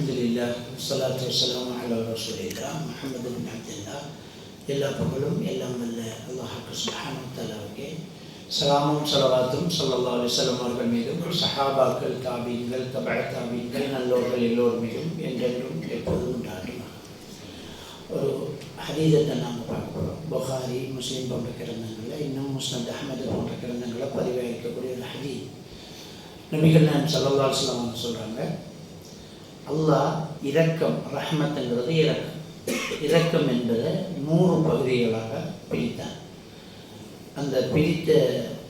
الحمد لله والصلاة والسلام على رسول الله محمد بن عبد الله எல்லா புகழும் எல்லாம் வல்ல அல்லாஹாக்கு சுப்ஹானஹு வ தஆலாவுக்கே சலாமும் சலவாத்தும் ஸல்லல்லாஹு அலைஹி வஸல்லம் அவர்கள் மீதும் சஹாபாக்கள் தாபீன்கள் தபஅ தாபீன்கள் நல்லோர்கள் எல்லோர் மீதும் என்றென்றும் எப்போதும் உண்டாகும் ஒரு ஹதீதத்தை நாம் பார்க்க போகிறோம் புகாரி முஸ்லீம் போன்ற கிரந்தங்களில் இன்னும் முஸ்னத் அஹமது போன்ற கிரந்தங்களை பதிவாயிருக்கக்கூடிய ஒரு ஹதீத் நபிகள் நான் சல்லல்லா அலுவலாம் சொல்கிறாங்க அல்லாஹ் இரக்கம் ரஹ்மத்துங்கிறது இரக்கம் இரக்கம் என்பதை நூறு பகுதிகளாக பிரித்தார். அந்த பிரித்த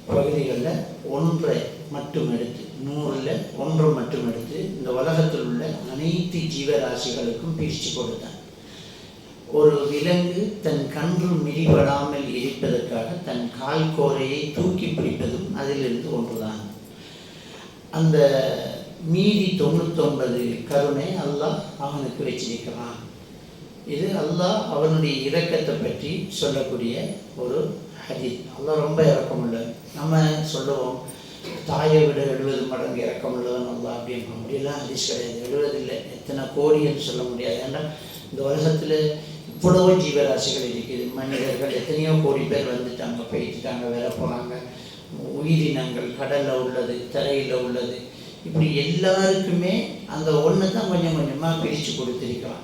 பகுதிகளில் ஒன்றை மட்டும் எடுத்து நூறில் ஒன்று மட்டும் எடுத்து இந்த உலகத்தில் உள்ள அனைத்து ஜீவராசிகளுக்கும் பிரித்து கொடுத்தார். ஒரு விலங்கு தன் கன்று மிதிபடாமல் இருப்பதற்காக தன் கால் கோரையை தூக்கி பிடிப்பதும் அதிலிருந்து ஒன்றுதான். அந்த மீதி தொண்ணூத்தொன்பது கருணை அல்லாஹ் அவனுக்கு வச்சிருக்கிறான். இது அல்லாஹ் அவனுடைய இரக்கத்தை பற்றி சொல்லக்கூடிய ஒரு ஹதீத் அல்லாஹ் ரொம்ப இரக்கமுள்ளவன் நம்ம சொல்லுவோம் தாயை விட எழுபது மடங்கு இரக்கமுள்ளவன் அல்லாஹ் அப்படின்னு முடியலாம் ஹதீஸ் கிடையாது. எழுபதில்லை. எத்தனை கோடின்னு சொல்ல முடியாது. ஏன்னா இந்த உலகத்தில் இவ்வளவோ ஜீவராசிகள் இருக்குது. மனிதர்கள் எத்தனையோ கோடி பேர் வந்துட்டாங்க போயிட்டுட்டாங்க வேலை போகிறாங்க உயிரினங்கள் கடலில் உள்ளது தரையில் உள்ளது. இப்படி எல்லாருக்குமே அந்த ஒன்று தான் கொஞ்சம் கொஞ்சமாக பிரித்து கொடுத்துருக்கிறான்.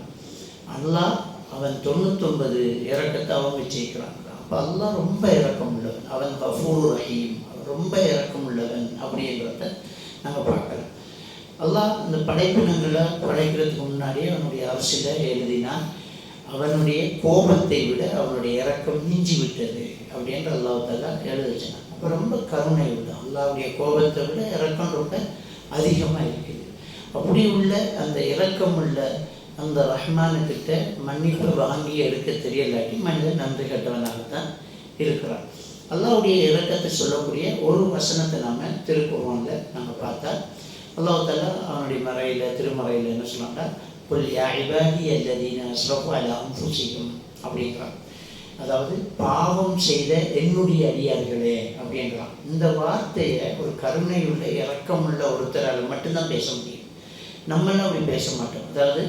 அல்லாஹ் அவன் தொண்ணூத்தொன்பது இறக்கத்தை அவங்க வச்சிருக்கிறான். அப்போ அல்லாஹ் ரொம்ப இறக்கம் உள்ளவன் அவன் கஃபூர் ரஹீம். அவன் ரொம்ப இறக்கம் உள்ளவன் அப்படின்றத நாங்கள் பார்க்கலாம். அல்லாஹ் இந்த படைப்பினங்களை படைக்கிறதுக்கு முன்னாடியே அவனுடைய அரசியல எழுதினான் அவனுடைய கோபத்தை விட அவனுடைய இறக்கம் மிஞ்சி விட்டது அப்படின்ற அல்லாஹால எழுதிச்சான் அப்போ ரொம்ப கருணை உள்ள அல்லாவுடைய கோபத்தை விட இறக்கம் ரொம்ப அதிகமாக இருக்குது அப்படி உள்ள அந்த இறக்கம் உள்ள அந்த ரஹ்மானுக்கிட்ட மன்னிப்பு வாங்கி எடுக்க தெரியலாட்டி மனிதன் நன்றி கட்டவனாகத்தான் இருக்கிறான். அல்லாவுடைய இறக்கத்தை சொல்லக்கூடிய ஒரு வசனத்தை நாம் திருக்குறோனில் நம்ம பார்த்தா அல்லாஹால அவனுடைய மறையில் திருமறையில் என்ன சொன்னாங்க புல் யா அல்லதீன சிறப்பு அல்லாமல் பூசிக்கும் அப்படிங்கிறான். அதாவது பாவம் செய்த என்னுடைய அடியார்களே அப்படின்றான். இந்த வார்த்தையை ஒரு கருணையுள்ள இறக்கமுள்ள உள்ள ஒருத்தரால் மட்டும்தான் பேச முடியும். நம்மளாம் அப்படி பேச மாட்டோம். அதாவது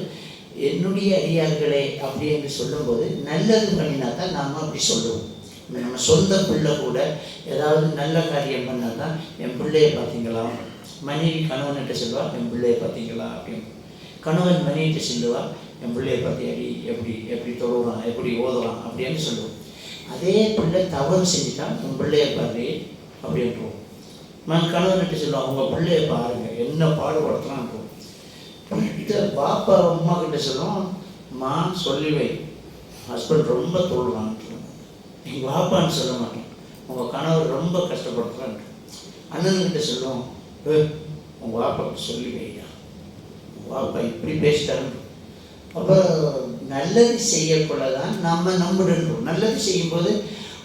என்னுடைய அடியார்களே அப்படின்னு சொல்லும்போது நல்லது பண்ணினா தான் நாம் அப்படி சொல்லுவோம். நம்ம சொந்த பிள்ளை கூட ஏதாவது நல்ல காரியம் பண்ணால் தான் என் பிள்ளையை பார்த்தீங்களா? மனைவி கணவன்கிட்ட சொல்லுவா என் பிள்ளையை பார்த்தீங்களா அப்படின்னு. கணவன் மனைவிட்டு சொல்லுவா என் பிள்ளையை பற்றி அடி எப்படி எப்படி தொழுவான் எப்படி ஓதலாம் அப்படின்னு சொல்லுவோம். அதே பிள்ளை தவறு செஞ்சுட்டான் உன் பிள்ளையை பாரு அப்படின்றோம் மன் கணவன்கிட்ட சொல்லுவோம் உங்கள் பிள்ளையை பாருங்க என்ன பாடுபடுத்துறான் இதை பாப்பா அம்மா கிட்ட சொல்லுவோம் மா சொல்லிவை ஹஸ்பண்ட் ரொம்ப தொழுவான் நீங்கள் பாப்பான்னு சொல்ல மாட்டேன் உங்கள் கணவர் ரொம்ப கஷ்டப்படுத்துறான்ட்டு அண்ணன்கிட்ட சொல்லுவோம் உங்கள் பாப்பாவுக்கு சொல்லி உங்கள் பாப்பா இப்படி பேசிட்டாருன்னு அப்போ நல்லது செய்யக்குள்ள தான் நம்ம நம்பிடுன்றோம் நல்லது செய்யும்போது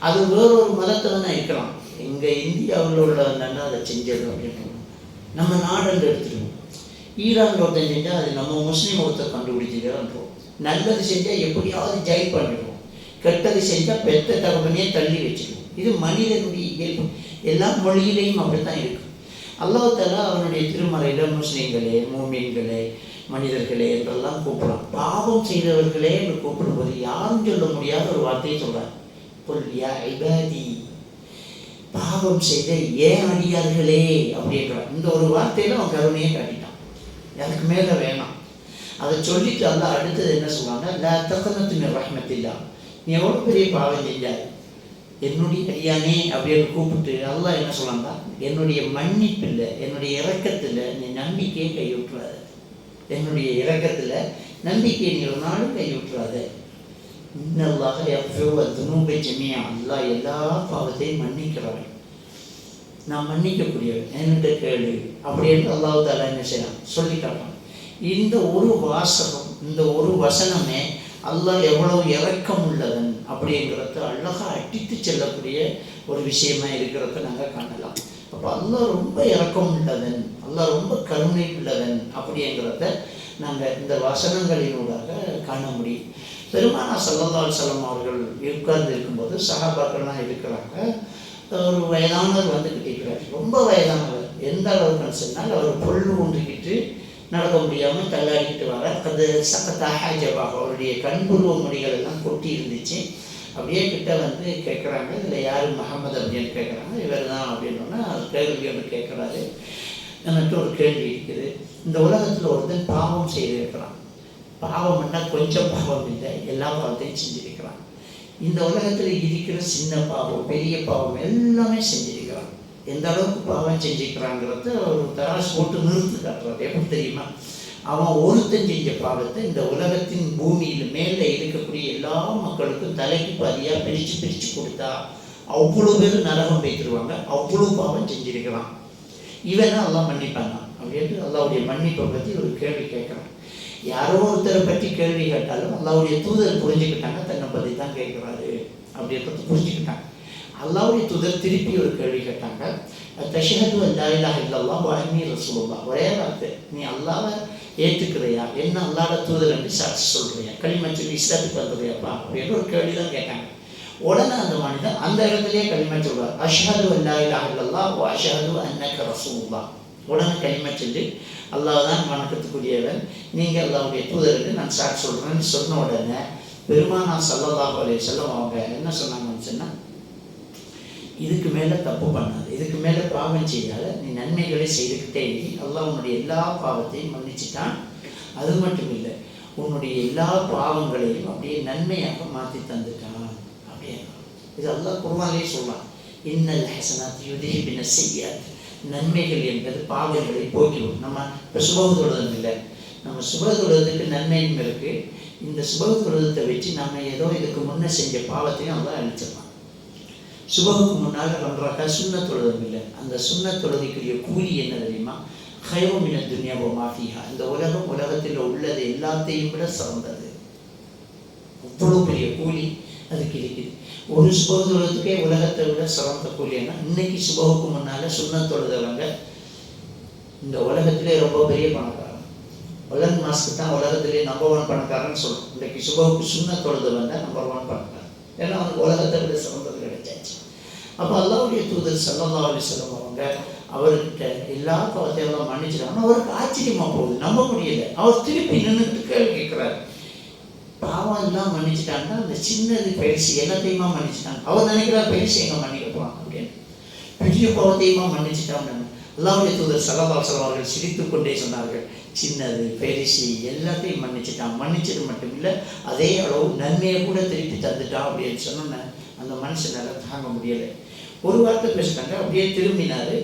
அது வேறு ஒரு மதத்தில் தான் இருக்கலாம். எங்கள் இந்தியாவில் உள்ளவங்க அதை செஞ்சது அப்படின்னு. நம்ம நாடுன்னு எடுத்துருவோம் ஈரான் ஒருத்தன் செஞ்சால் அது நம்ம முஸ்லீம் ஒருத்தர் கண்டுபிடிச்சிக்கிறோம் நல்லது செஞ்சால் எப்படியாவது ஜெய் பண்ணிடுவோம். கெட்டது செஞ்சால் பெத்த தகவலையே தள்ளி வச்சுருவோம் இது மனிதனுடைய இயல்பு. எல்லா மொழியிலையும் அப்படி தான் இருக்கும் அல்லாஹால அவனுடைய திருமறையில் முஸ்லீம்களே மூமீன்களே மனிதர்களே என்றெல்லாம் கூப்பிடுறான். பாவம் செய்தவர்களே என்று கூப்பிடும்போது யாரும் சொல்ல முடியாத ஒரு வார்த்தையை சொல்றார். புல் யா ஐபாதி பாவம் செய்த ஏன் அடியார்களே? அப்படின்றான் இந்த ஒரு வார்த்தையில அவன் கருணையை காட்டிட்டான். எனக்கு மேலே வேணாம். அதை சொல்லிட்டு அல்ல அடுத்தது என்ன சொல்லுவாங்க லா தக்கனத்து ரஹ்மத்தில்லா நீ எவ்வளோ பெரிய பாவம் செஞ்சாய்? என்னுடைய அடியானே அப்படின்னு கூப்பிட்டு அல்லாஹ் என்ன சொல்லாங்க என்னுடைய மன்னிப்பில் என்னுடைய இறக்கத்தில் நீ நம்பிக்கையை கைவிட்டுறாரு என்னுடைய இறக்கத்தில் நம்பிக்கை நீ ஒரு நாளும் கைவிட்டுறாத. இன்னல்லாக எவ்வளோ துணும்பை ஜமியா அல்லா எல்லா பாவத்தையும் மன்னிக்கிறவன். நான் மன்னிக்கக்கூடியவன். என்கிட்ட கேளு. அப்படின்னு அல்லாஹு தாலா என்ன செய்யலாம் சொல்லி காட்டான் இந்த ஒரு வாசகம் இந்த ஒரு வசனமே அல்லாஹ் எவ்வளவு இறக்கம் உள்ளவன் அப்படிங்கிறத அழகாக அடித்து செல்லக்கூடிய ஒரு விஷயமா இருக்கிறத நாங்கள் காணலாம். அப்போ அல்லாஹ் ரொம்ப இறக்கம் உள்ளவன். அல்லாஹ் ரொம்ப கருணை உள்ளவன் அப்படிங்கிறத நாங்கள் இந்த வசனங்களினூடாக காண முடியும். பெருமானா சல்லல்லால் செல்லம் அவர்கள் உட்கார்ந்து இருக்கும்போது சகாபாக்கள்லாம் இருக்கிறாங்க. ஒரு வயதானவர் வந்துக்கிட்டு இருக்கிறார். ரொம்ப வயதானவர். எந்த அளவுக்குன்னு சொன்னால் அவர் பொருள் ஊன்றிக்கிட்டு நடக்க முடியாமல் தள்ளாடிக்கிட்டு வர அது சக்கத்தாக ஜவாக அவருடைய கண்புருவ மொழிகள் எல்லாம் கொட்டி இருந்துச்சு. அப்படியே கிட்ட வந்து கேட்குறாங்க. இதில் யார் முகமது அப்படின்னு கேட்குறாங்க. இவர் தான் அப்படின்னா கேள்வி ஒன்று கேட்குறாரு. எனக்கு ஒரு கேள்வி இருக்குது. இந்த உலகத்தில் ஒருத்தன் பாவம் செய்திருக்கிறான். பாவம் பண்ணால் கொஞ்சம் பாவம் இல்லை எல்லா பாவத்தையும் செஞ்சிருக்கிறான். இந்த உலகத்தில் இருக்கிற சின்ன பாவம் பெரிய பாவம் எல்லாமே செஞ்சிருக்கிறான். எந்த அளவுக்கு பாவம் செஞ்சுக்கிறாங்கிறத ஒரு தராசு போட்டு நிறுத்து காட்டுறது எப்படி தெரியுமா? அவன் ஒருத்தன் செஞ்ச பாவத்தை இந்த உலகத்தின் பூமியில் மேலே இருக்கக்கூடிய எல்லா மக்களுக்கும் தலைக்கு பாதியாக பிரித்து பிரித்து கொடுத்தா அவ்வளோ பேர் நரகம் வைத்துருவாங்க அவ்வளோ பாவம் செஞ்சிருக்கிறான். இவன் தான் எல்லாம் மன்னிப்பாங்க அப்படின்ட்டு அல்லாவுடைய மன்னிப்பை பற்றி ஒரு கேள்வி கேட்குறான். யாரோ ஒருத்தரை பற்றி கேள்வி கேட்டாலும் அல்லாவுடைய தூதர் புரிஞ்சுக்கிட்டாங்க தன்னை பற்றி தான் கேட்குறாரு அப்படின்றத புரிஞ்சுக்கிட்டாங்க. அல்லாவுடைய தூதர் திருப்பி ஒரு கேள்வி கேட்டாங்க. தஷஹது அல்லா இல்லாஹ் இல்லல்லா வஹமி ரசூலுல்லா ஒரே வார்த்தை நீ அல்லாவை ஏற்றுக்கிறையா என்ன அல்லாட தூதர் என்று சாட்சி சொல்றியா? களிமச்சல் இஸ்லாத்துக்கு வந்துடுறியாப்பா அப்படின்னு ஒரு கேள்வி தான் கேட்டாங்க. உடனே அந்த மனிதன் அந்த இடத்துலயே களிமா சொல்றார் அஷ்ஹது அல்லா இல்லாஹ் இல்லல்லா வ உடனே களிமா சொல்லி அல்லாஹ் தான் வணக்கத்துக்குரியவன் நீங்கள் அல்லாவுடைய தூதருக்கு நான் சாட்சி சொல்றேன்னு சொன்ன உடனே பெருமானா சல்லல்லாஹு அலைய செல்லம் அவங்க என்ன சொன்னாங்கன்னு சொன்னா இதுக்கு மேலே தப்பு பண்ணாது இதுக்கு மேலே பாவம் செய்யாத நீ நன்மைகளை செய்துக்கிட்டே இரு அல்லாஹ் உன்னுடைய எல்லா பாவத்தையும் மன்னிச்சுட்டான் அது மட்டும் இல்லை உன்னுடைய எல்லா பாவங்களையும் அப்படியே நன்மையாக மாற்றி தந்துட்டான் இது அல்லாஹ் குர்வாலே சொல்லலாம் இன்னல் ஹசனாத் யுதிஹிபின செய்யாது நன்மைகள் என்பது பாவங்களை போக்கிவிடும். நம்ம இப்போ சுபகுதொழுதம் இல்லை. நம்ம சுபகுதொழுதத்துக்கு நன்மையும் இருக்குது இந்த சுபகுதொழுதத்தை வச்சு நம்ம ஏதோ இதுக்கு முன்னே செஞ்ச பாவத்தையும் அவங்க அழிச்சிடலாம் சுபகுக்கு முன்னால் பண்ணுறாக்கா சுண்ண தொழுதம் இல்லை. அந்த சுண்ண தொழுகைக்குரிய கூலி என்ன தெரியுமா? ஹயோமின துன்யாவோ மாஃபியா இந்த உலகம் உலகத்தில் உள்ளது எல்லாத்தையும் விட சிறந்தது. அவ்வளோ பெரிய கூலி. அது கிடைக்குது. ஒரு சுபக தொழுதுக்கே உலகத்தை விட சிறந்த கூலியன்னா இன்னைக்கு சுபகுக்கு முன்னால் சுண்ண தொழுதவங்க இந்த உலகத்திலே ரொம்ப பெரிய பணக்காரன். உலக மாஸ்க்கு தான் உலகத்திலே நம்பர் ஒன் பணக்காரன்னு சொல்கிறோம் இன்னைக்கு சுபகுக்கு சுண்ண தொழுதவன் தான் நம்பர் ஒன் பணக்காரன். ஏன்னா அவனுக்கு உலகத்தை விட சிறந்தது கிடைச்சாச்சு. அப்போ அல்லாவுடைய தூதர் சல்லல்லா அலிஸ்லம் அவங்க அவர்கிட்ட எல்லா பாவத்தையும் மன்னிச்சிட்டாங்கன்னா அவருக்கு ஆச்சரியமா போகுது. நம்ப முடியல. அவர் திருப்பி நின்றுட்டு கேள்வி கேட்குறாரு. எல்லாம் மன்னிச்சுட்டாங்கன்னா அந்த சின்னது பயிற்சி எல்லாத்தையுமா மன்னிச்சுட்டாங்க. அவர் நினைக்கிறா பயிற்சி எங்க மன்னிக்க போறாங்க அப்படின்னு. பெரிய பாவத்தையுமா மன்னிச்சுட்டாங்க. அல்லாவுடைய தூதர் சல்லல்லா அவர்கள் சிரித்து கொண்டே சொன்னார்கள். சின்னது பெருசு எல்லாத்தையும் மன்னிச்சுட்டான். மன்னிச்சது மட்டும் இல்லை அதே அளவு நன்மையை கூட திருப்பி தந்துட்டான் அப்படின்னு சொன்னோன்னே அந்த மனுஷனால தாங்க முடியலை. ஒரு வார்த்தை பேசினாங்க அப்படியே திரும்பினார்.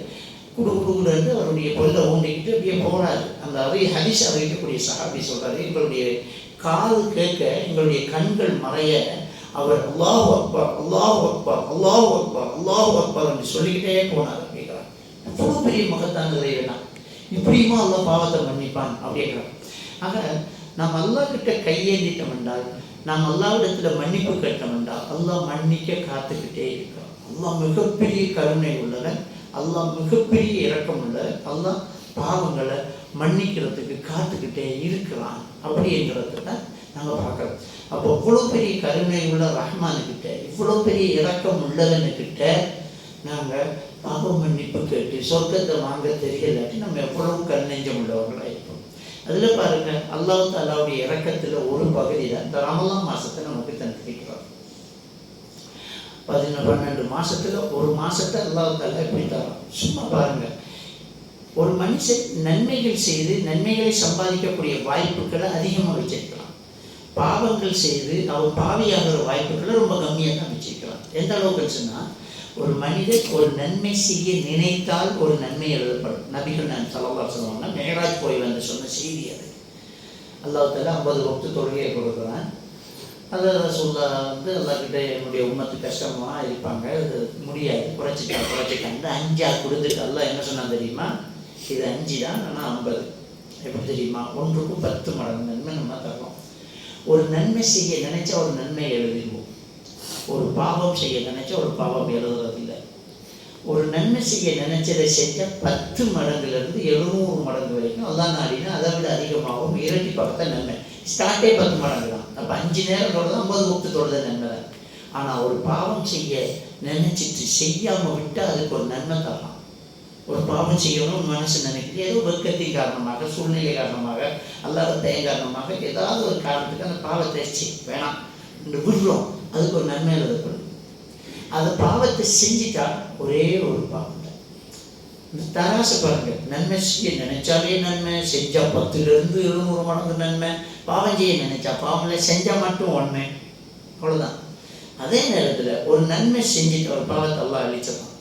குடு குடுன்னு அவருடைய பொருளை ஊண்டிக்கிட்டு அப்படியே போனார் அந்த அவை ஹரிஷ் அவைக்கக்கூடிய சஹாபி சொல்றாரு. எங்களுடைய காது கேட்க எங்களுடைய கண்கள் மறைய அவர் அல்லாஹ் அக்பர் அல்லாஹ் அக்பர் அல்லாஹ் அக்பர் அல்லாஹ் அக்பர் என்று சொல்லிக்கிட்டே போனார் அப்படிங்கிறார். அவ்வளோ பெரிய மகத்தான இறைவனா? இப்படியுமா அல்லாஹ் பாவத்தை மன்னிப்பான் அப்படிங்கிறார். ஆக நாம் அல்லாஹ் கிட்ட கையேந்திட்டோம் என்றால் நாம் அல்லாவிடத்தில் மன்னிப்பு கேட்டோம் என்றால் அல்லாஹ் மன்னிக்க காத்துக்கிட்டே இருக்கிறான் அல்லாஹ் மிகப்பெரிய கருணை உள்ளவன் அல்லாஹ் மிகப்பெரிய இரக்கம் உள்ளவன் அல்லாஹ் பாவங்களை மன்னிக்கிறதுக்கு காத்துக்கிட்டே இருக்கிறான். அப்படிங்கிறத நாங்கள் பார்க்குறோம். அப்போ இவ்வளோ பெரிய கருணை உள்ள ரஹ்மானுக்கிட்ட இவ்வளோ பெரிய இறக்கம் உள்ளவனுக்கிட்ட நாங்கள் பாவ மன்னிப்பு கேட்டு சொர்க்கத்தை வாங்க தெரியலாட்டி நம்ம எவ்வளவு கண்ணெஞ்சம் உள்ளவர்களாக இருப்போம். அதில் பாருங்க அல்லாஹ் தாலாவுடைய இறக்கத்தில் ஒரு பகுதி தான். இந்த ரமலான் மாதத்தை நமக்கு தந்திருக்கிறோம் பதினொன்று பன்னெண்டு மாசத்துல ஒரு மாசத்தை அல்லாஹ் தாலா எப்படி தரோம் சும்மா பாருங்க ஒரு மனுஷன் நன்மைகள் செய்து நன்மைகளை சம்பாதிக்கக்கூடிய வாய்ப்புகளை அதிகமாக வச்சிருக்கலாம். பாவங்கள் செய்து அவர் பாவியாகிற வாய்ப்புகளை ரொம்ப கம்மியாக தான் வச்சிருக்கலாம். எந்த அளவுக்கு சொன்னால் ஒரு மனிதன் ஒரு நன்மை செய்ய நினைத்தால் ஒரு நன்மை எழுதப்படும். நபிகள் நான் சலவா சொல்லுவாங்க மேகராஜ் கோயில் வந்து சொன்ன செய்தி அது. அல்லாஹால ஐம்பது பக்து தொழுகையை கொடுக்குறான். அதை சொல்ல வந்து எல்லாருக்கிட்ட என்னுடைய உண்மத்து கஷ்டமாக இருப்பாங்க. முடியாது. குறைச்சிட்டா குறைச்சிட்டாங்க. அஞ்சா கொடுத்துட்டு எல்லாம் என்ன சொன்னான் தெரியுமா? இது அஞ்சு தான் ஆனால் ஐம்பது. எப்படி தெரியுமா? ஒன்றுக்கும் பத்து மடங்கு நன்மை நம்ம தரோம் ஒரு நன்மை செய்ய நினைச்சா ஒரு நன்மை எழுதிடுவோம். ஒரு பாவம் செய்ய நினைச்சா ஒரு பாவம் எழுதுறதில்லை. ஒரு நன்மை செய்ய நினைச்சதை செஞ்சால் பத்து மடங்குலேருந்து எழுநூறு மடங்கு வரைக்கும் அதான் நாடினா அதை விட அதிகமாகவும் இரட்டி பக்கத்தை நன்மை. ஸ்டார்ட்டே பத்து மடங்கு தான். அப்போ அஞ்சு நேரம் தொடர்ந்து ஐம்பது முப்பத்து தொழுத நன்மை தான். ஆனால் ஒரு பாவம் செய்ய நினைச்சிட்டு செய்யாமல் விட்டால் அதுக்கு ஒரு நன்மை தரலாம். ஒரு பாவம் செய்யணும்னு மனசு நினைக்குது ஏதோ வெக்கத்தின் காரணமாக சூழ்நிலை காரணமாக அல்லாத தயம் காரணமாக ஏதாவது ஒரு காரணத்துக்கு அந்த பாவத்தை செய் வேணாம் என்று விடுறோம். அதுக்கு ஒரு நன்மை எழுதப்படும் அந்த பாவத்தை செஞ்சிட்டா ஒரே ஒரு பாவம் இந்த தராசு பாருங்க. நன்மை செய்ய நினைச்சாலே நன்மை செஞ்சா பத்துலேருந்து எழுநூறு மடங்கு நன்மை பாவம் செய்ய நினைச்சா பாவம்ல செஞ்சால் மட்டும் ஒன்மை அவ்வளோதான் அதே நேரத்தில் ஒரு நன்மை செஞ்சுட்டு ஒரு பாவத்தை எல்லாம் அழிச்சிடலாம்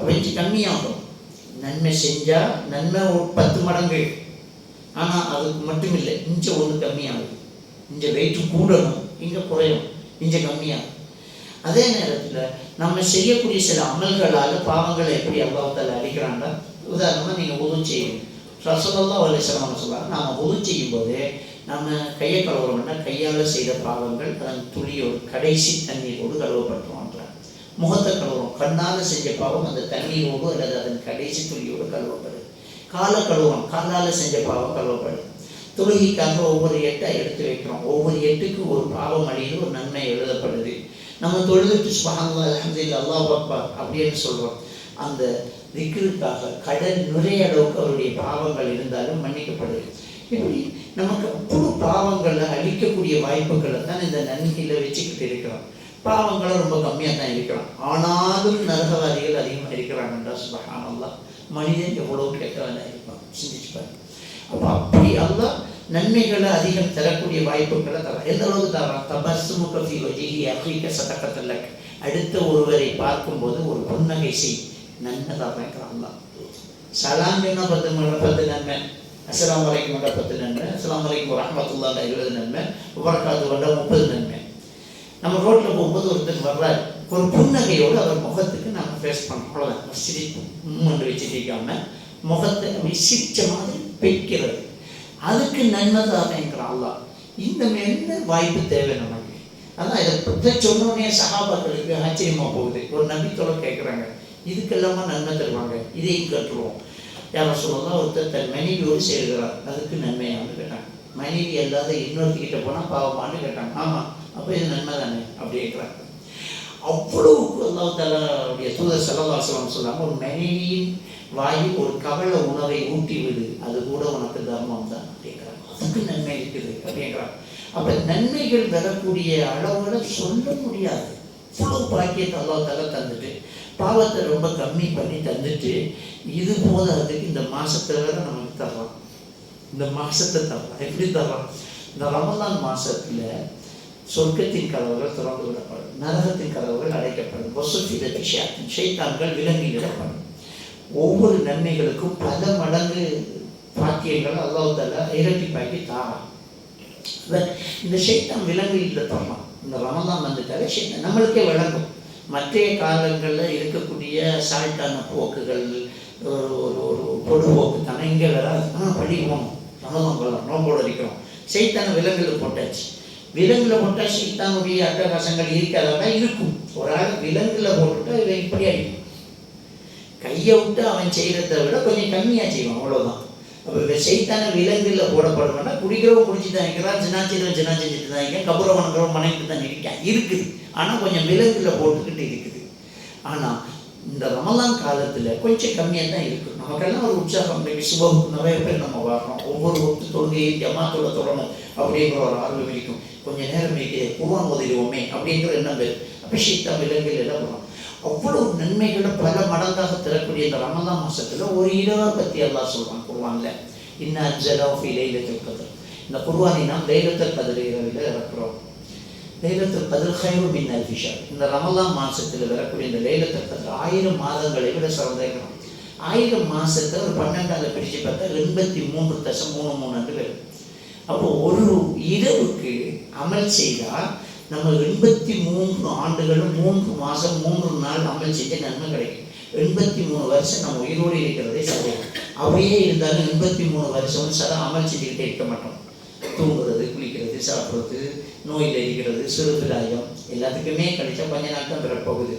அழிச்சு கம்மியாகும். நன்மை செஞ்சால் நன்மை ஒரு பத்து மடங்கு. ஆனால் அதுக்கு மட்டும் இல்லை இஞ்ச ஒன்று கம்மியாகும். இஞ்ச வெயிட்டு கூடணும் இங்கே குறையும் இஞ்ச கம்மியாகும். அதே நேரத்தில் நம்ம செய்யக்கூடிய சில அமல்களால் பாவங்களை எப்படி அபாவத்தில் அழிக்கிறாங்க உதாரணமாக நீங்கள் உதவி செய்யணும் ரசோல்லா அலிஸ்லாம் சொல்லலாம் நாம் உதவி செய்யும்போது நம்ம கையை கழுவுறோம்னா கையால் செய்த பாவங்கள் அதன் துளியோடு கடைசி தண்ணீரோடு கழுவப்பட்டுருவான்றாங்க முகத்தை கழுவுறோம் கண்ணால் செஞ்ச பாவம் அந்த தண்ணீரோடு அல்லது அதன் கடைசி துளியோடு கழுவப்படுது காலை கழுவுறோம் காலால் செஞ்ச பாவம் கழுவப்படுது தொழுகைக்காக ஒவ்வொரு எட்டாக எடுத்து வைக்கிறோம் ஒவ்வொரு எட்டுக்கு ஒரு பாவம் அணியில் ஒரு நன்மை எழுதப்படுது. நம்ம தொழுதுட்டு சுபஹானல்லா அல்ஹம்துலில்லாஹ் அல்லா பாப்பா அப்படின்னு சொல்கிறோம் அந்த திக்கிற்காக கடல் நிறைய அளவுக்கு அவருடைய பாவங்கள் இருந்தாலும் மன்னிக்கப்படுது. இப்படி நமக்கு அவ்வளோ பாவங்களை அழிக்கக்கூடிய வாய்ப்புகளை தான் இந்த நன்மையில் வச்சுக்கிட்டு இருக்கிறோம். பாவங்களை ரொம்ப கம்மியாக தான் இருக்கிறோம் ஆனாலும் நரகவாதிகள் அதிகமாக இருக்கிறாங்கன்றா சுபஹானல்லா மனிதன் எவ்வளோ கெட்டவனாக இருப்பான்? சிந்திச்சு பாரு அப்போ அப்படி அல்ல நன்மைகளை அதிகம் தரக்கூடிய வாய்ப்புகளை தர எந்த அளவுக்கு தரான்? தபஸ்ஸுமு கஃபி வஜிஹி அகீக சதக்கத்தில் அடுத்த ஒருவரை பார்க்கும்போது ஒரு புன்னகை செய். நன்மை தரேன் அல்லாஹ். சலாம் என்ன பத்து முறை பத்து நன்மை? அஸ்லாம் வரைக்கும் பத்து நன்மை. அஸ்ஸலாமு அலைக்கும் வரஹ்மத்துல்லாஹ் இருபது நன்மை. வரக்காத்து வந்தா முப்பது நன்மை. நம்ம ரோட்டில் போகும்போது ஒருத்தர் வர்றாரு. ஒரு புன்னகையோடு அவர் முகத்துக்கு நம்ம ஃபேஸ் பண்ணோம் அவ்வளோதான் சிரிப்பு முன் வச்சுட்டிக்காம முகத்தை அப்படி சிரிச்ச மாதிரி பெய்க்கிறது. அதுக்கு நன்மை தானேங்கிற அல்லா இந்த என்ன வாய்ப்பு தேவை நமக்கு? அதான் இதை இதை சொன்னோடனே சகாபாக்களுக்கு ஆச்சரியமாக போகுது. ஒரு நம்பித்தோட கேட்குறாங்க இதுக்கெல்லாமா நன்மை தருவாங்க? இதையும் கட்டுருவோம் யாரை சொல்லலாம் ஒருத்தர் தன் மனைவியோடு சேர்கிறார். அதுக்கு நன்மையானு கேட்டாங்க. மனைவி அல்லாத இன்னொருத்திக்கிட்ட போனால் பாவமானு கேட்டாங்க. ஆமாம் அப்போ இது நன்மை தானே? அப்படி அவ்வளவு அவ்வளவுக்கு தூதர் செல்லவாசலம் சொல்லாமல் ஒரு மனைவியின் வாயில் ஒரு கவல உணவை ஊட்டி விடு அது கூட உனக்கு தர்மம் தான். அப்படிங்கிறாங்க அதுக்கு நன்மை இருக்குது அப்படிங்கிறாங்க அப்போ நன்மைகள் வரக்கூடிய அளவுகளை சொல்ல முடியாது. இவ்வளோ பாக்கியத்தை அல்லாஹ் தாலா தந்துட்டு பாவத்தை ரொம்ப கம்மி பண்ணி தந்துட்டு இது போதாதுக்கு இந்த மாசத்துல வேற நமக்கு தரலாம். இந்த மாசத்தை தரலாம். எப்படி தரலாம்? இந்த ரமதான் மாசத்துல சொர்க்கத்தின் கதவுகள் திறந்து விடப்படும் நரகத்தின் கதவுகள் அடைக்கப்படும். வசுஃபித விஷயத்தின் ஷைத்தான்கள் விலங்கிடப்படும் ஒவ்வொரு நன்மைகளுக்கும் பல மடங்கு பாக்கியங்கள் அல்லாஹ் இரட்டி இரட்டிப்பாக்கி தாரான். இந்த இந்த ஷைத்தான் விலங்குகளில் தரலாம் இந்த ரமதான் வந்துட்டாலே ஷைத்தான் நம்மளுக்கே விளங்கும். மற்ற காலங்களில் இருக்கக்கூடிய சால்ட்டான போக்குகள் ஒரு ஒரு ஒரு பொடுபோக்கு தானே இங்கே வராது ஆனால் படிக்கணும் ரமதான் வரலாம் நோம்போடு இருக்கிறோம் சைத்தான விலங்குகள் போட்டாச்சு. விலங்குல போட்டால் சைத்தானுடைய அட்டகாசங்கள் இருக்காதா இருக்கும். ஒரு ஆள் விலங்குல போட்டுட்டா இவன் இப்படி அடிக்கும். கையை விட்டு அவன் செய்கிறத விட கொஞ்சம் கம்மியாக செய்வான் அவ்வளோதான் அப்போ செய்தான விலங்குல போடப்படுவான்னா குடிக்கிறவன் குடிச்சு தான் இருக்கிறான் ஜினா செய்கிறவன் ஜினா செஞ்சுட்டு தான் இருக்கேன் கபுரை வணங்குறவன் மனைவிட்டு தான் இருக்கான் இருக்குது. ஆனால் கொஞ்சம் விலங்குல போட்டுக்கிட்டு இருக்குது. ஆனால் இந்த ரமலான் காலத்தில் கொஞ்சம் கம்மியாக தான் இருக்குது நமக்கெல்லாம் ஒரு உற்சாகம் இன்றைக்கு சுபம் நிறைய பேர் நம்ம வர்றோம். ஒவ்வொரு ஒத்து தொழுகையை ஜமாத்தோட தொடணும் அப்படிங்கிற ஒரு ஆர்வம் இருக்கும். கொஞ்சம் நேரம் இருக்கு குர்வான் உதவிடுவோமே அப்படிங்கிற எண்ணம் பேர் அபிஷேக்தா இலங்கையில் எல்லாம் வரும். அவ்வளவு நன்மைகளை பல மடங்காக தரக்கூடிய இந்த ரமலான் மாசத்துல ஒரு இரவை பற்றி எல்லாம் சொல்றான் குர்வான்ல இன்னும் அஞ்சலா ஃபி லைலத்துல் கதர். இந்த குர்வானை நாம் லைலத்தில் கதிர இரவில் இறக்குறோம். லைலத்துல் கதிர் ஹைவு மின் அல்ஃபிஷர் இந்த ரமலான் மாதத்தில் வரக்கூடிய இந்த லைலத்தில் கதிர் ஆயிரம் மாதங்களை விட சிறந்திருக்கணும் ஆயிரம் மாதத்தை ஒரு பன்னெண்டாவது பிரித்து பார்த்தா எண்பத்தி மூன்று தசம் மூணு மூணு வரும். அப்போ ஒரு இரவுக்கு அமல் செய்தால் நம்ம எண்பத்தி மூன்று ஆண்டுகளும் மூன்று மாதம் மூன்று நாள் அமல் செஞ்ச நன்மை கிடைக்கும். எண்பத்தி மூணு வருஷம் நம்ம உயிரோடு இருக்கிறதே சரி அப்படியே இருந்தாலும் எண்பத்தி மூணு வருஷம் சதா அமல் செஞ்சுக்கிட்டே இருக்க மாட்டோம். தூங்குறது சாப்பிட்றது நோயில் இருக்கிறது சிறுபிராயம் எல்லாத்துக்குமே கிடைச்சா கொஞ்ச நாட்கள் பிறப்போகுது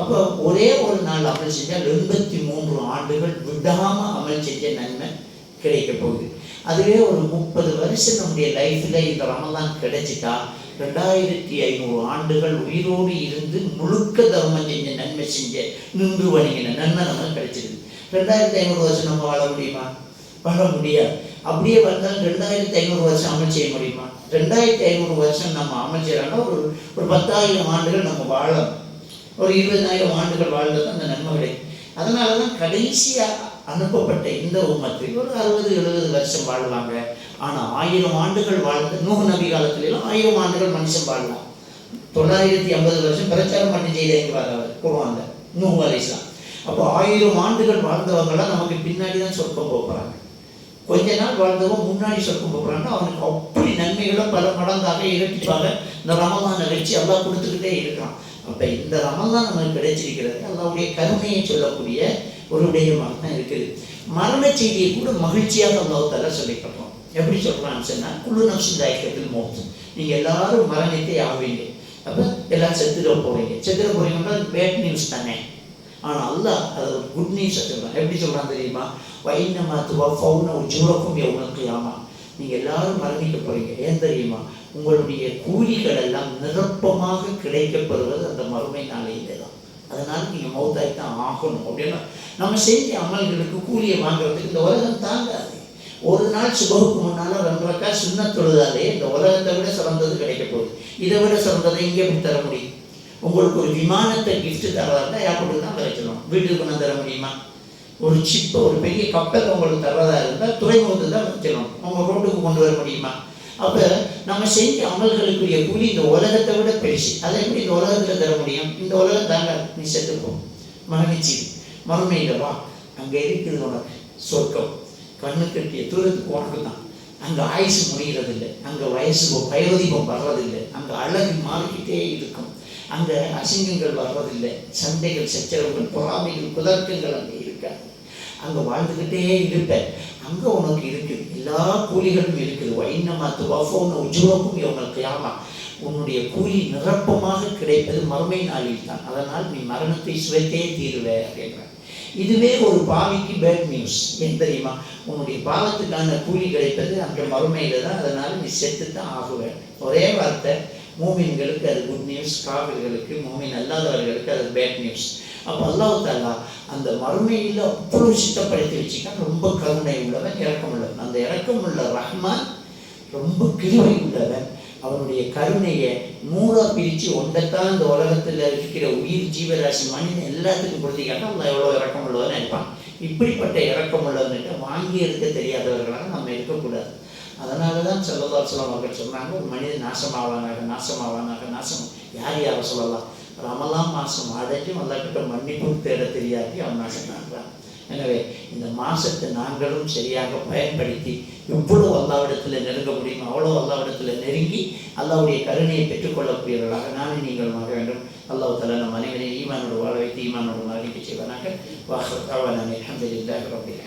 அப்போ ஒரே ஒரு நாள் அமல் செஞ்சால் எண்பத்தி மூன்று ஆண்டுகள் விடாமல் அமல் செஞ்ச நன்மை கிடைக்க போகுது. அதுவே ஒரு முப்பது வருஷம் நம்முடைய லைஃப்பில் இந்த ரமதான் கிடைச்சிட்டா ரெண்டாயிரத்தி ஐநூறு ஆண்டுகள் உயிரோடு இருந்து முழுக்க தர்மம் செஞ்ச நன்மை செஞ்ச நின்று வணங்கின நன்மை நமக்கு கிடைச்சிருது. ரெண்டாயிரத்தி ஐநூறு வருஷம் நம்ம வாழ முடியுமா? வாழ முடியாது. அப்படியே வந்தால் ரெண்டாயிரத்தி ஐநூறு வருஷம் அமல் செய்ய முடியுமா? ரெண்டாயிரத்தி ஐநூறு வருஷம் நம்ம அமல் ஒரு ஒரு பத்தாயிரம் ஆண்டுகள் நம்ம வாழணும். ஒரு இருபதாயிரம் ஆண்டுகள் வாழ்ந்தது அந்த நன்மை கிடைக்கும் அதனால தான் கடைசியாக அனுப்பப்பட்ட இந்த உமத்தில் ஒரு அறுபது எழுபது வருஷம் வாழ்வாங்க. ஆனால் ஆயிரம் ஆண்டுகள் வாழ்ந்த நூறு நபி காலத்துலலாம் ஆயிரம் ஆண்டுகள் மனுஷன் வாழலாம் தொள்ளாயிரத்தி ஐம்பது வருஷம் பிரச்சாரம் பண்ணி செய்தேங்கிறார் அவர் குருவாங்க நூறு அலிஸ்லாம் அப்போ ஆயிரம் ஆண்டுகள் வாழ்ந்தவங்களாம் நமக்கு பின்னாடி தான் சொர்க்கம் போகிறாங்க கொஞ்ச நாள் வாழ்ந்தவன் முன்னாடி சொர்க்கம் போகிறாங்க அவனுக்கு அப்படி நன்மைகளை பல மடங்காக இரட்டிப்பாக இந்த ரமதான வச்சு எல்லாம் கொடுத்துக்கிட்டே இருக்கான். அப்போ இந்த ரமதான் நமக்கு கிடைச்சிருக்கிறது அல்லாவுடைய கருமையை சொல்லக்கூடிய ஒரு விடயமாக தான் இருக்குது. மரண செய்தியை கூட மகிழ்ச்சியாக அல்லாஹால சொல்லிக்கிறோம் எப்படி சொல்கிறான்னு சொன்னால் குழு நப்சு தாயக்கத்தில் மோசம் நீங்கள் எல்லாரும் மரணத்தை ஆவீங்க. அப்போ எல்லாம் செத்துட போகிறீங்க செத்துட போகிறீங்கன்னா பேட் நியூஸ் தானே. ஆனால் அல்லாஹ் அது ஒரு குட் நியூஸ் சொல்கிறான் எப்படி சொல்கிறான் தெரியுமா? வைனமா துவா ஃபவுன உஜுரக்கும் எவ்வளோக்கு ஆமா நீங்கள் எல்லாரும் மரணிக்க போறீங்க. ஏன் தெரியுமா? உங்களுடைய கூலிகள் எல்லாம் நிரப்பமாக கிடைக்கப்படுவது அந்த மறுமை நாளையிலே தான். அதனால் நீங்கள் மௌத்தாய் தான் ஆகணும். அப்படின்னா நம்ம செஞ்ச அமல்களுக்கு கூலியை வாங்குறதுக்கு இந்த உலகம் தாங்காது. ஒரு நாள் சுபகுக்கு முன்னால் ரெண்டு ரக்கா சுண்ண தொழுதாலே இந்த உலகத்தை விட சிறந்தது கிடைக்க போகுது. இதை விட சிறந்ததை இங்கே எப்படி தர முடியும். உங்களுக்கு ஒரு விமானத்தை gift தர்றதா ஏர்போர்ட்டுக்கு தான் கிடைச்சிடும் வீட்டுக்கு கொண்டு தர முடியுமா? ஒரு சிப்பை ஒரு பெரிய கப்பல் உங்களுக்கு தர்றதா இருந்தால் துறைமுகத்துக்கு தான் வச்சிடணும். உங்கள் ரோட்டுக்கு கொண்டு வர முடியுமா? அப்போ நம்ம செஞ்ச அமல்களுக்குரிய கூலி இந்த உலகத்தை விட பெருசு. அதை எப்படி இந்த உலகத்தில் தர முடியும்? இந்த உலகம் தாங்க நீ செத்துப்போம் மரணிச்சு. மறுமையில் வா. அங்கே இருக்குது உனக்கு சொர்க்கம். கண்ணு கட்டிய தூரத்துக்கு உனக்கு தான். அங்கே ஆயுசு முடிகிறதில்லை அங்கே வயசு வயோதிபம் வர்றதில்லை. அங்கே அழகு மாறிக்கிட்டே இருக்கும். அந்த அசிங்கங்கள் வர்றதில்லை. சண்டைகள் சச்சரவுகள் பொறாமைகள் குதர்க்கங்கள் அங்கே இருக்காது. அங்கே வாழ்ந்துக்கிட்டே இருப்பேன். அங்கே உனக்கு இருக்குது எல்லா கூலிகளும் இருக்குது. வைன்னமா துவஃபோன்னு உஜ்ஜுவக்கும் இவங்களுக்கு யாமா உன்னுடைய கூலி நிரப்பமாக கிடைப்பது மறுமை நாளில் தான் அதனால் நீ மரணத்தை சுவைத்தே தீருவே அப்படின்றார். இதுவே ஒரு பாவிக்கு பேட் நியூஸ் ஏன் தெரியுமா? உன்னுடைய பாவத்துக்கான கூலி கிடைப்பது அந்த மறுமையில் தான். அதனால் நீ செத்து தான் ஆகுவேன். ஒரே வார்த்தை மூமின்களுக்கு அது குட் நியூஸ் காவிர்களுக்கு மூமின் அல்லாதவர்களுக்கு அது பேட் நியூஸ் அப்போ அல்லாஹ் தாலா அந்த மறுமையில் அவ்வளோ சித்தப்படுத்தி வச்சுக்கான் ரொம்ப கருணை உள்ளவன் இறக்கம் உள்ளவன் அந்த இறக்கம் உள்ள ரஹ்மான் ரொம்ப கிருவை உள்ளவன் அவனுடைய கருணையை நூறாக பிரித்து ஒன்றைத்தான் இந்த உலகத்தில் இருக்கிற உயிர் ஜீவராசி மனிதன் எல்லாத்துக்கும் கொடுத்திக்காட்டா அவன் எவ்வளோ இறக்கம் உள்ளவன் இருப்பான். இப்படிப்பட்ட இறக்கம் உள்ளவன்கிட்ட வாங்கி இருக்க தெரியாதவர்களாக நம்ம இருக்கக்கூடாது. அதனால தான் செல்லதாசலம் அவர்கள் சொன்னாங்க ஒரு மனிதன் நாசமாவானாக நாசமாவானாக நாசம். யார் யாரை சொல்லலாம்? ரமலாம் மாதம் அடைஞ்சும் அல்லாக்கிட்ட மன்னிப்பு தேட தெரியாது அவன் நாசனாகிறான் எனவே இந்த மாசத்தை நாங்களும் சரியாக பயன்படுத்தி எவ்வளோ அல்லாவிடத்தில் நெருங்க முடியுமோ அவ்வளோ அல்லாவிடத்தில் நெருங்கி அல்லாவுடைய கருணையை பெற்றுக்கொள்ளக்கூடியவர்களாக நானும் நீங்கள் ஆக வேண்டும். அல்லாஹ் தலா நம் அனைவரையும் ஈமானோடு வாழ வைத்து ஈமானோடு மரணிக்க செய்வனாக. வாசல் அல்ஹம்துலில்லாஹி ரப்பில்